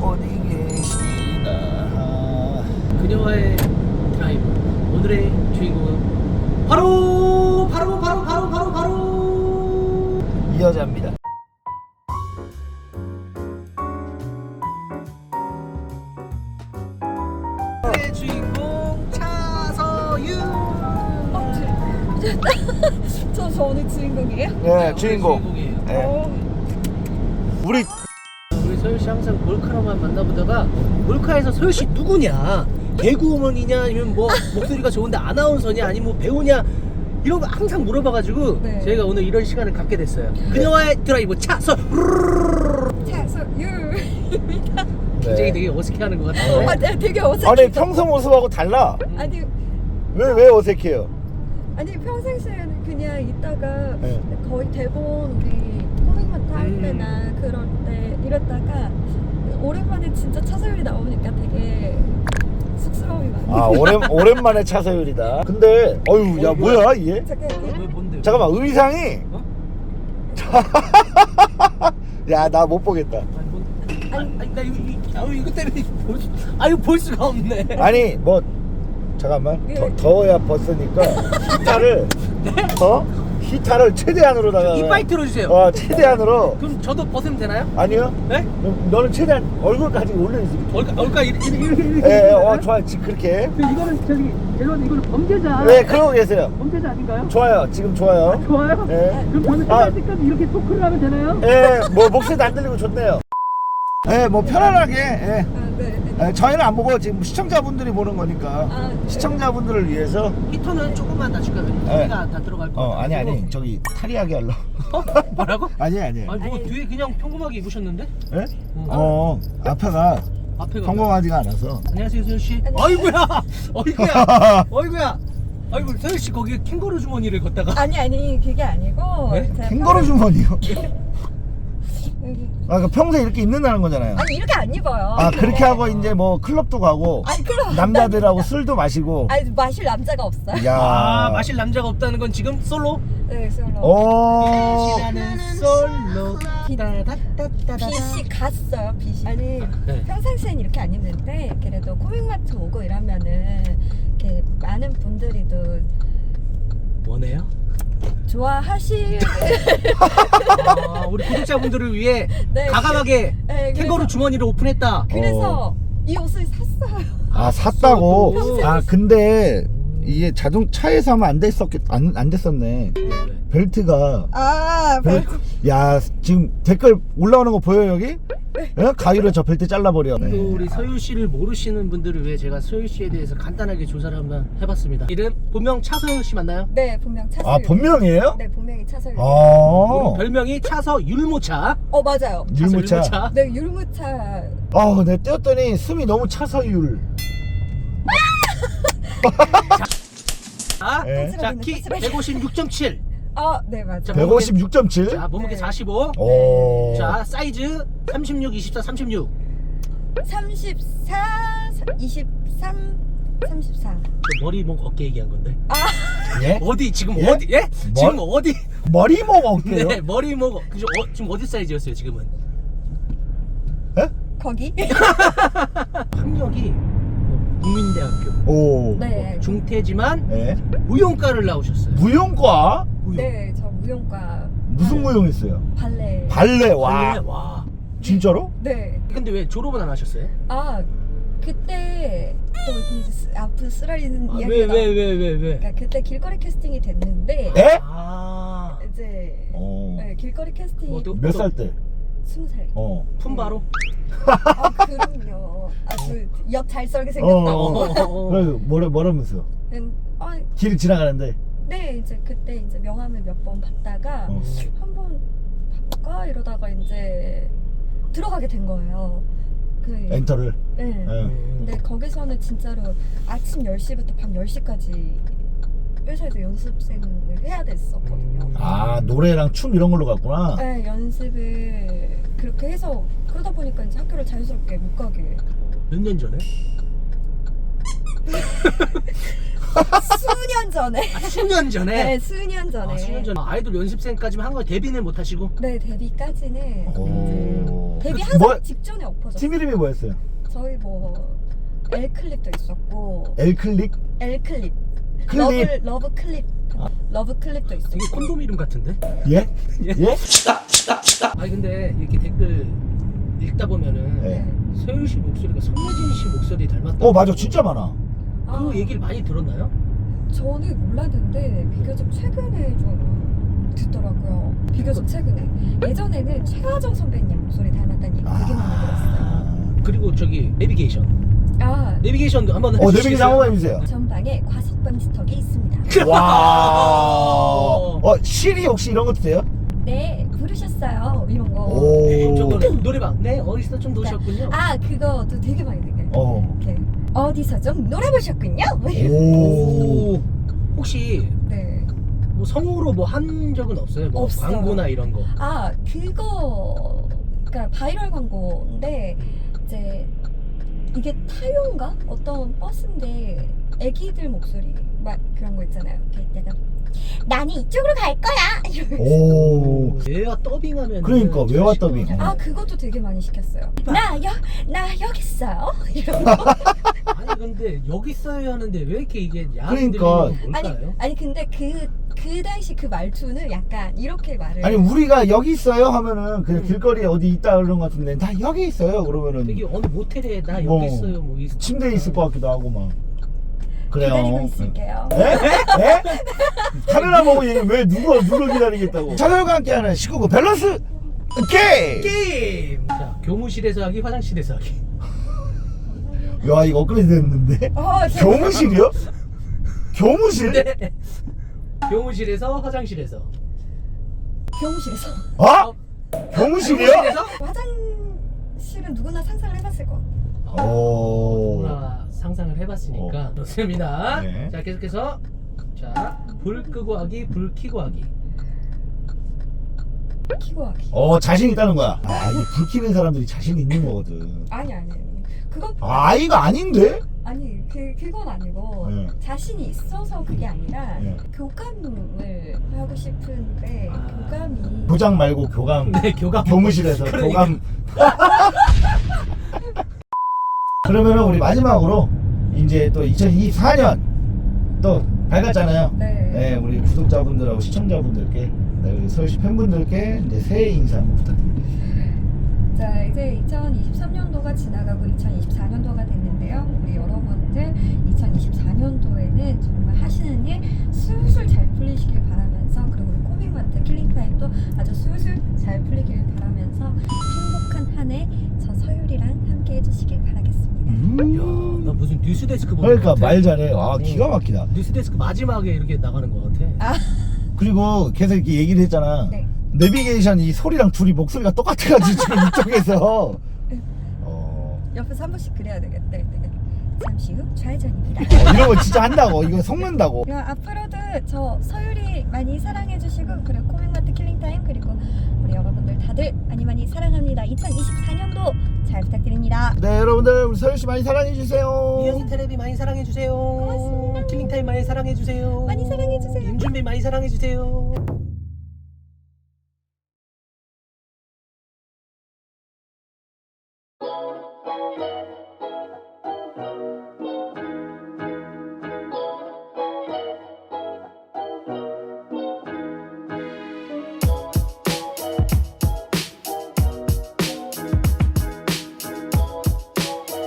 어디 계시나 그녀와의 드라이브. 오늘의 주인공은 바로 바로 바로 바로 바로 바로! 이 여자입니다. 오늘의 주인공 차서유 저, 저 오늘 주인공이에요? 네 주인공. 주인공이에요. 네. 어, 우리 서유 씨 항상 몰카로만 만나보다가 몰카에서 서유 씨 누구냐? 개그 우먼이냐 아니면 뭐 목소리가 좋은데 아나운서냐 아니면 뭐 배우냐 이런 거 항상 물어봐가지고 네. 저희가 오늘 이런 시간을 갖게 됐어요. 그녀와의 드라이브 차서 차서 유입니다. 굉장히 되게 어색해하는 것 같은데. 아, 네, 되게 어색해. 아니 평소 모습하고 달라 아니, 왜 왜 어색해요 아니 평상시에는 그냥 있다가 네. 거의 대본 우리 할 음. 때나 그럴 때 이랬다가 오랜만에 진짜 차서율이 나오니까 되게 쑥스러움이 많아요. 아 오랜 오랜만에 차서율이다 근데 어유 야 어, 뭐야 얘 잠깐 왜 뭔데? 잠깐만 의상이 어? 야 나 못 보겠다 아니, 뭔... 아니, 아니 나 이거 이거, 아유, 이거 때문에 볼 수... 아유 볼 수가 없네. 아니 뭐 잠깐만 더, 예. 더워야 벗으니까 히타를 어 히타를 최대한으로다가 이빨 틀어주세요. 어 최대한으로 그럼 저도 벗으면 되나요? 아니요 네? 너- 너는 최대한 얼굴까지 올려주세요 얼까 얼까 이렇게 이렇게 이렇게. 예, 어 좋아요 지금 그렇게 이거는 저기 예론 이거는 범죄자. 네 그러고 계세요 범죄자 아닌가요? 좋아요 지금 좋아요 좋아요. 예. 그럼 저는 아. 끝날 때까지 이렇게 토크를 하면 되나요? 예, 뭐 목소리도 안 들리고 좋네요 예, 뭐 편안하게 예. 아, 네, 네. 예, 저희는 안 보고 지금 시청자분들이 보는 거니까 아, 네. 시청자분들을 위해서 히터는 조금만 다 줄까요? 소리가 다 들어갈 거. 어 아니 아니 저기 탈의하게 하려 어? 뭐라고? 아니 아니 아니 뭐 아니. 뒤에 그냥 평범하게 입으셨는데? 예? 어 앞에가 앞에가 평범하지가 않아서 안녕하세요 서유 씨. 어이구야, 어이구야, 어이구야. 아이고 서유 씨 거기에 캥거루 주머니를 걷다가. 아니 아니 그게 아니고 네? 제가 캥거루 주머니요 여기- 아그 평소에 이렇게 입는다는 거잖아요 아니 이렇게 안 입어요. 아 그렇게 하고 이제 뭐 클럽도 가고 아니 그럼 남자들하고 술도 마시고 아니 마실 남자가 없어요. 야 아 마실 남자가 없다는 건 지금 솔로. 네, 솔로. 오 시라는 솔로. 빛이 갔어요, 빛이. 아니, 네. 평상시엔 이렇게 안 입는데, 그래도 코믹마트 오고 이러면은, 이렇게 많은 분들이 또 뭐네요? 좋아하실. 아, 우리 구독자분들을 위해 네, 가감하게 네, 그래서- 캥거루 주머니를 오픈했다. 그래서 이 옷을 샀어요. 아 샀다고 아 근데 이게 자동차에서 하면 안 됐었겠 안, 안 됐었네 벨트가 아, 벨- 야 지금 댓글 올라오는 거 보여 여기 예? 가위로 저 벨트 잘라버려 또 네. 우리 서유 씨를 모르시는 분들을 위해 제가 서유 씨에 대해서 간단하게 조사를 한번 해봤습니다. 이름 본명 차서유 씨 맞나요? 네, 본명 차서유. 아 본명이에요? 네, 본명이 차서유. 아, 별명이 차서 율모차. 어, 맞아요. 율무차 네, 율무차. 아, 내 떼었더니 숨이 너무 차서 율. 자, 예. 자, 키 156.7. 아, 네, 맞아요. 자, 156.7. 자, 몸무게 네. 45. 오. 자, 사이즈 36, 24, 36. 34, 23, 34. 저 머리, 목, 어깨 얘기한 건데. 예? 어디 지금 예? 어디? 예? 뭐? 지금 어디? 머리 목 어깨요? 네, 머리, 목, 어, 그죠? 어, 지금 어디 사이즈였어요, 지금은? 예? 거기? 학력이 뭐 국민대학교 오. 네. 중퇴지만 예? 무용과를 나오셨어요. 무용과 무용. 네, 저 무용과 무슨 무용 했어요? 발레. 발레 와. 발레, 와. 진짜로? 네. 근데 왜 졸업은 안 하셨어요? 아, 그때 또 이제 쓰- 앞으로 쓰라리는 아, 이야기가 왜, 나- 왜, 왜, 왜, 왜? 그러니까 그때 길거리 캐스팅이 됐는데 예? 아, 이제 어. 네, 길거리 캐스팅이 뭐, 또- 몇살 때? 스무 살. 어. 품바로? 아, 그럼요. 아주 역잘 썰게 어. 생겼다고. 그래 뭐라 뭐라면서? 음, 아, 길 지나가는데. 네, 이제 그때 이제 명함을 몇 번 받다가 어. 한번 바꿔 이러다가 이제 들어가게 된 거예요. 그 엔터를. 네. 예. 근데 거기서는 진짜로 아침 10시부터 밤 10시까지 회사에서 연습생을 해야 됐었거든요. 아 노래랑 춤 이런 걸로 갔구나. 네, 연습을 그렇게 해서 그러다 보니까 이제 학교를 자연스럽게 못 가게. 몇 년 전에? 수년 전에. 아, 수년 전에? 네, 수년 전에. 아, 수년 전에. 아이돌 연습생까지만 한 거예요? 데뷔는 못 하시고? 네, 데뷔까지는 오. 그 데뷔 한살 뭐- 직전에 엎어졌어요. 팀 이름이 뭐였어요? 저희 뭐 엘클립도 있었고 엘클릭? 엘클립, 클립. 러브 러브 클립, 아. 러브 클립도 있었고. 되게 콘돔 이름 같은데? 예? 예? 예? 아니 근데 이렇게 댓글 읽다 보면은 네. 소율 씨 목소리가 손예진 씨 목소리 닮았다. 어 맞아 진짜 많아 그 얘기를 많이 들었나요? 저는 몰랐는데 비교적 최근에 좀 듣더라고요. 비교적 최근에. 예전에는 최하정 선배님 목소리 닮았다는 얘기 되게 많이 들었어요. 아. 그리고 저기 내비게이션. 아, 내비게이션도 한번 어 내비게이션 한번 해주세요 전방에 과속방 스톡이 있습니다. 와. 어 시리 혹시 이런 것도 돼요? 네, 부르셨어요. 이런 거. 오. 저거는 노래방. 네 어디서 좀 놓으셨군요. 아, 그거도 되게 많이 듣게. 어. 이렇게 어디서 좀 놀아보셨군요. 오. 오. 혹시 네. 뭐 성우로 뭐 한 적은 없어요? 뭐 없어요. 광고나 이런 거. 아, 그거 그러니까 바이럴 광고인데 이제 이게 타요인가? 어떤 버스인데 애기들 목소리 막 그런 거 있잖아요. 이렇게 내가 나는 이쪽으로 갈 거야. 이러면서. 오. 외화 더빙하면 그러니까, 외화 더빙. 아 그것도 되게 많이 시켰어요. 나여나 여기 있어요. 이런 거. 아니 근데 여기 있어야 하는데 왜 이렇게 이게 야한 그러니까. 아니? 아니 근데 그 그 당시 그 말투는 약간 이렇게 말을 아니 우리가 여기 있어요 하면은 그냥 음. 길거리에 어디 있다 그런 것 같은데 나 여기 있어요 그러면은 되게 어느 모텔에 나 여기 뭐, 있어요 뭐 이- 침대에 있을 것 같기도 하고 막 그래요. 기다리고 있을게요. 에? 에? 카메라 보고 얘왜 누가 누굴 기다리겠다고? 차별과 함께하는 19금 밸런스 게임. 게임! 자 교무실에서 하기 화장실에서 하기 야 이거 업그레이드 됐는데? 어, 저- 교무실이요? 교무실? 네. 교무실에서 화장실에서 교무실에서 아? 교무실이요? 교무실에서 화장실은 누구나 상상을 해봤을 것 같아요. 오. 누구나 상상을 해봤으니까 좋습니다 네. 자 계속해서 자불 끄고 하기 불 켜고 하기 키고 하기. 어 자신 있다는 거야. 아 이게 불 켜는 사람들이 자신 있는 거거든. 아니 아니 아니. 그것 아 이거 아닌데? 아니 그 그건 아니고 네. 자신이 있어서 그게 아니라 네. 교감을 하고 싶은데 교감이 교장 말고 교감. 네 교감 교무실에서 그러니까. 교감. 그러면은 우리 마지막으로 이제 또 2024년 또 밝았잖아요. 네. 네, 우리 구독자분들하고 시청자분들께 네, 우리 서울시 팬분들께 이제 새해 인사 한번 부탁드립니다. 자 이제 2023년도가 지나가고 2024년도가 됐는데요. 우리 여러분들 2024년도에는 정말 하시는 일 술술 잘 풀리시길 바라면서 그리고 우리 코믹마트 킬링타임도 아주 술술 잘 풀리길 바라면서 행복한 한 해 저 서율이랑 함께 해주시길 바라겠습니다. 야 나 무슨 뉴스데스크 보는 그러니까 것 같아. 말 잘해. 아 어. 기가 막히다. 뉴스데스크 마지막에 이렇게 나가는 것 같아 그리고 계속 이렇게 얘기를 했잖아. 네. 내비게이션 이 소리랑 둘이 목소리가 똑같아가지고 지금 이쪽에서 어, 옆에서 한 번씩 그래야 되겠다. 잠시 후 좌회전입니다. 어, 이런 거 진짜 한다고. 이거 속는다고. 앞으로도 저 서율이 많이 사랑해주시고 그리고 코믹마트 킬링타임 그리고 우리 여러분들 다들 많이 많이 사랑합니다. 2024년도 잘 부탁드립니다. 네 여러분들 우리 서울시 많이 사랑해 주세요. 이현이 테레비 많이 사랑해 주세요 고맙습니다. 킬링타임 많이 사랑해 주세요 많이 사랑해주세요. 임준비 많이 사랑해 주세요